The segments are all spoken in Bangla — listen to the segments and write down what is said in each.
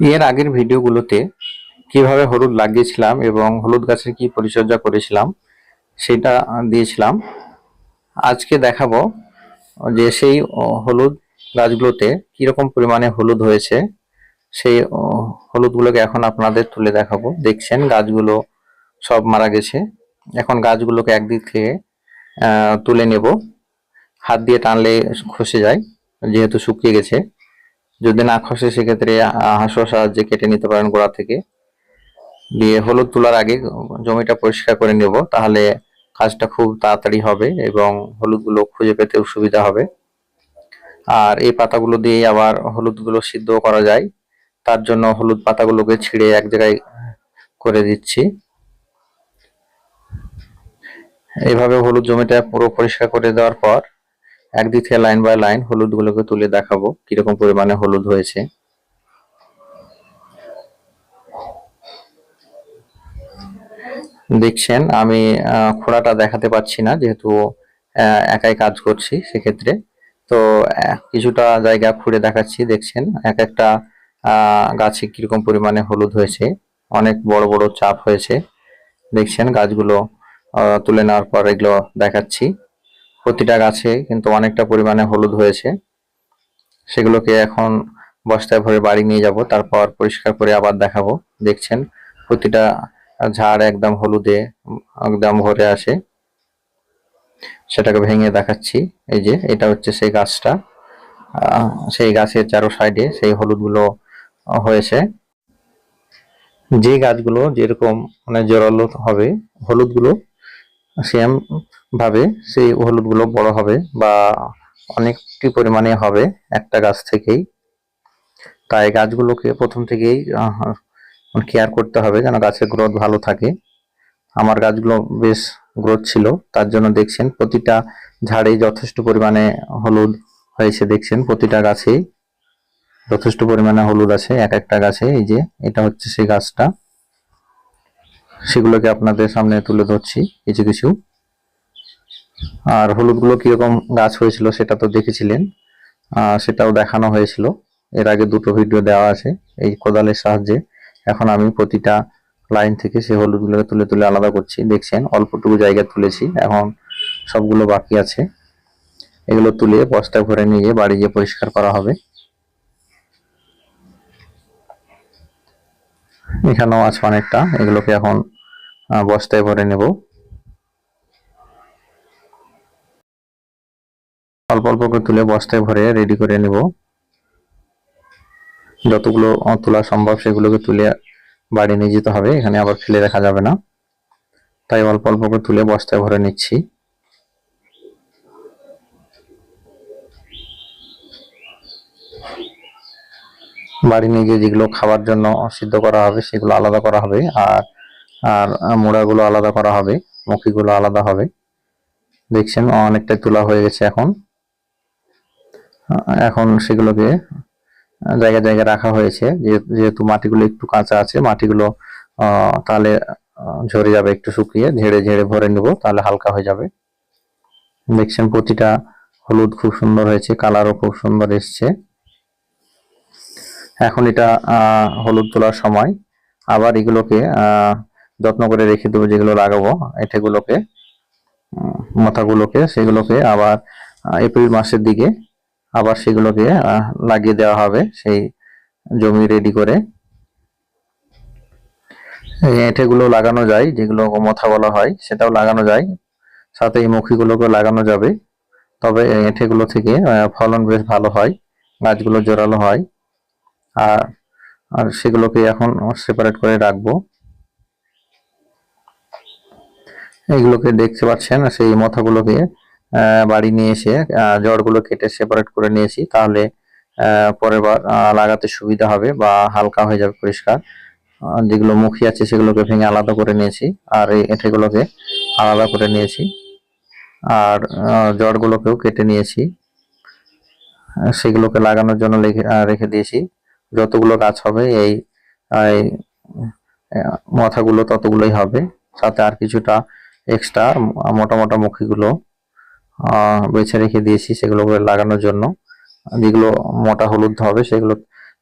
এর আগের ভিডিওগুলোতে কীভাবে হলুদ লাগিয়েছিলাম এবং হলুদ গাছের কি পরিচর্যা করেছিলাম, সেটা দিয়েছিলাম। আজকে দেখাবো যে সেই হলুদ গাছগুলোতে কীরকম পরিমাণে হলুদ হয়েছে। সেই হলুদগুলোকে এখন আপনাদের তুলে দেখাবো। দেখছেন, গাছগুলো সব মারা গেছে। এখন গাছগুলোকে একদিক থেকে তুলে নেব। হাত দিয়ে টানলে খসে যায়, যেহেতু শুকিয়ে গেছে। যদি না খসে, সেক্ষেত্রে হাঁসুর সাহায্যে কেটে নিতে পারেন গোড়া থেকে। দিয়ে হলুদ তোলার আগে জমিটা পরিষ্কার করে নেব, তাহলে কাজটা খুব তাড়াতাড়ি হবে এবং হলুদগুলো খুঁজে পেতেও সুবিধা হবে। আর এই পাতাগুলো দিয়ে আবার হলুদগুলো সিদ্ধ করা যায়। তার জন্য হলুদ পাতাগুলোকে ছিঁড়ে এক জায়গায় করে দিচ্ছি। এইভাবে হলুদ জমিটা পুরো পরিষ্কার করে দেওয়ার পর একদিক থেকে লাইন বাই লাইন হলুদগুলোকে তুলে দেখাবো কীরকম পরিমাণে হলুদ হয়েছে। দেখছেন, আমি খোড়াটা দেখাতে পাচ্ছি না, যেহেতু একাই কাজ করছি সেক্ষেত্রে। তো কিছুটা জায়গা খুঁড়ে দেখাচ্ছি, দেখছেন এক একটা গাছে কীরকম পরিমাণে হলুদ হয়েছে, অনেক বড় বড় চাপ হয়েছে। দেখছেন, গাছগুলো তুলে নেওয়ার পর এগুলো দেখাচ্ছি। প্রতিটা গাছে কিন্তু অনেকটা পরিমাণে হলুদ হয়েছে। সেগুলোকে এখন বস্তায় ভরে বাড়ি নিয়ে যাব, তারপর পরিষ্কার করে আবার দেখাবো। দেখছেন, প্রতিটা ঝাড় একদম হলুদে, একদম ভরে আসে। সেটাকে ভেঙে দেখাচ্ছি। এই যে, এটা হচ্ছে সেই গাছটা। সেই গাছের চারো সাইডে সেই হলুদগুলো হয়েছে। যে গাছগুলো যেরকম মানে জোরালো হবে, হলুদগুলো সেম ভাবে সেই হলুদগুলো বড় হবে বা অনেকটি পরিমাণে হবে একটা গাছ থেকেই। তাই গাছগুলোকে প্রথম থেকেই কেয়ার করতে হবে যেন গাছের গ্রোথ ভালো থাকে। আমার গাছগুলো বেশ গ্রোথ ছিল, তার জন্য দেখছেন প্রতিটা ঝাড়ে যথেষ্ট পরিমাণে হলুদ হয়েছে দেখছেন প্রতিটা গাছেই। যথেষ্ট পরিমাণে হলুদ আছে এক একটা গাছে, এই যে এটা হচ্ছে সেই গাছটা। সেগুলোকে আপনাদের সামনে তুলে ধরছি কিছু কিছু। আর হলুদগুলো কীরকম গাছ হয়েছিল সেটা তো দেখেছিলেন। সেটাও দেখানো হয়েছিল। এর আগে দুটো ভিডিও দেওয়া আছে এই কোদালের সাহায্যে। এখন আমি প্রতিটা লাইন থেকে সেই হলুদগুলোকে তুলে তুলে আলাদা করছি। দেখছেন, অল্পটুকু জায়গা তুলেছি। এখন সবগুলো বাকি আছে। এগুলো তুলে বস্তায় ভরে নিয়ে বাড়ি গিয়ে পরিষ্কার করা হবে। এখানেও আছে অনেকটা। এগুলোকে এখন বস্তায় ভরে নেব। অল্প করে তুলে বস্তায় ভরে রেডি করে নেব। যতগুলো তোলা সম্ভব সেগুলোকে তুলে বাড়ি নিয়ে যেতে হবে, এখানে আবার ফেলে রাখা যাবে না। তাই অল্প অল্প করে তুলে বস্তায় ভরে নিচ্ছি। বাড়ি নিয়ে গিয়ে যেগুলো খাওয়ার জন্য সিদ্ধ করা হবে সেগুলো আলাদা করা হবে, আর আর মোড়াগুলো আলাদা করা হবে, মুখিগুলো আলাদা হবে। দেখছেন অনেকটাই তোলা হয়ে গেছে এখন। এখন সেগুলোকে জায়গায় জায়গায় রাখা হয়েছে। যেহেতু মাটিগুলো একটু কাঁচা আছে মাটিগুলো তাহলে ঝরে যাবে একটু শুকিয়ে ঝেড়ে ঝেড়ে ভরে নেব তাহলে হালকা হয়ে যাবে। দেখছেন প্রতিটা হলুদ খুব সুন্দর হয়েছে কালারও খুব সুন্দর এসছে। এখন এটা হলুদ তোলার সময়। আবার এগুলোকে যত্ন করে রেখে দেবো যেগুলো লাগাবো এটাগুলোকে উম, মাথাগুলোকে সেগুলোকে আবার এপ্রিল মাসের দিকে আবার সেগুলোকে লাগিয়ে দেওয়া হবে সেই জমি রেডি করে। এঁটেগুলো লাগানো যায়, যেগুলো মাথা বলা হয়, সেটাও লাগানো যায়। সাথে এই মুখিগুলোকে লাগানো যাবে। তবে এঁটেগুলো থেকে ফলন বেশ ভালো হয়, গাছগুলো জোরালো হয়। আর আর সেগুলোকে এখন সেপারেট করে রাখব। এইগুলোকে দেখতে পাচ্ছেন, সেই মাথাগুলোকে বাড়ি নিয়ে এসে জড়গুলো কেটে সেপারেট করে নিয়েছি, তাহলে পরের বার লাগাতে সুবিধা হবে বা হালকা হয়ে যাবে পরিষ্কার। যেগুলো মুখী আছে সেগুলোকে ভেঙে আলাদা করে নিয়েছি, আর এই এঁটেগুলোকে আলাদা করে নিয়েছি। আর জড়গুলোকেও কেটে নিয়েছি। সেগুলোকে লাগানোর জন্য রেখে দিয়েছি। যতগুলো গাছ হবে, এই মাথাগুলো ততগুলোই হবে। সাথে আর কিছুটা এক্সট্রা মোটা মোটা মুখীগুলো বেছে রেখে দিয়েছি সেগুলো লাগানোর জন্য। যেগুলো মোটা হলুদ হবে সেগুলো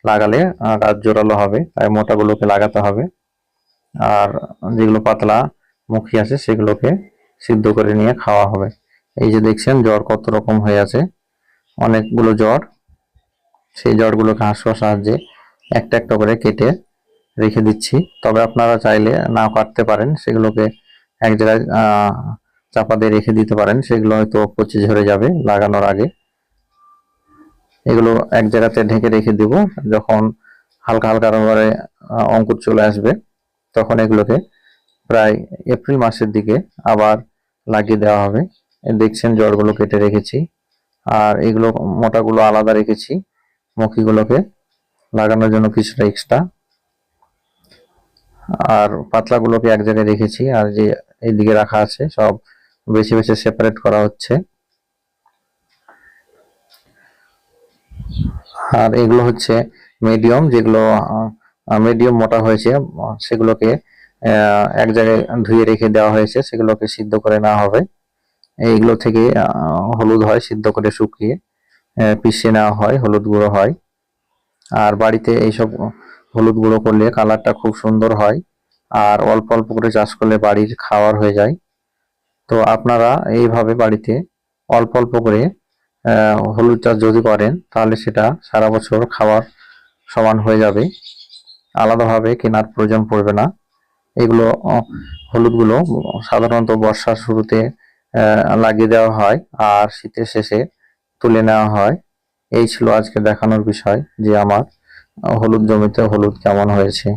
লাগালে গাছ জোরালো হবে, তাই মোটাগুলোকে লাগাতে হবে। আর যেগুলো পাতলা মুখী আছে সেগুলোকে সিদ্ধ করে নিয়ে খাওয়া হবে। এই যে দেখছেন, জ্বর কত রকম হয়ে আছে। অনেকগুলো জ্বর, সেই জ্বরগুলোকে হাঁসুয়ার সাহায্যে একটা একটা করে কেটে রেখে দিচ্ছি। তবে আপনারা চাইলে না কাটতে পারেন, সেগুলোকে এক জায়গায় চাপা দিয়ে রেখে দিতে পারেন। সেগুলো হয়তো পচে ঝরে যাবে লাগানোর আগে। এগুলো এক জায়গাতে ঢেকে রেখে দিব। যখন হালকা হালকা আহ, অঙ্কুর চলে আসবে তখন এগুলোকে প্রায় এপ্রিল মাসের দিকে আবার লাগিয়ে দেওয়া হবে। দেখছেন জড়গুলো কেটে রেখেছি। আর এগুলো মোটাগুলো আলাদা রেখেছি। মুখীগুলোকে লাগানোর জন্য কিছুটা এক্সট্রা আর পাতলাগুলোকে এক জায়গায় রেখেছি। আর যে এইদিকে রাখা আছে সব বেছে বেছে সেপারেট করা হচ্ছে। আর এগুলো হচ্ছে মিডিয়াম যেগুলো মিডিয়াম মোটা হয়েছে, সেগুলোকে এক জায়গায় ধুয়ে রেখে দেওয়া হয়েছে, সেগুলোকে সিদ্ধ করে নেওয়া হবে। এইগুলো থেকে হলুদ হয়, সিদ্ধ করে শুকিয়ে পিষে নেওয়া হয়, হলুদ গুঁড়ো হয়। আর বাড়িতে এইসব হলুদ গুঁড়ো করলে কালারটা খুব সুন্দর হয়, আর অল্প অল্প করে চাষ করলে বাড়ির খাওয়ার হয়ে যায়। তো আপনারা এইভাবে বাড়িতে অল্প অল্প করে হলুদ চাষ যদি করেন, তাহলে সেটা সারা বছর খাওয়ার সমান হয়ে যাবে। আলাদাভাবে কেনার প্রয়োজন পড়বে না। এগুলো হলুদগুলো সাধারণত বর্ষার শুরুতে লাগিয়ে দেওয়া হয় আর শীতের শেষে তুলে নেওয়া হয়। এই ছিল আজকে দেখানোর বিষয় যে আমার হলুদ জমিতে হলুদ কেমন হয়েছে।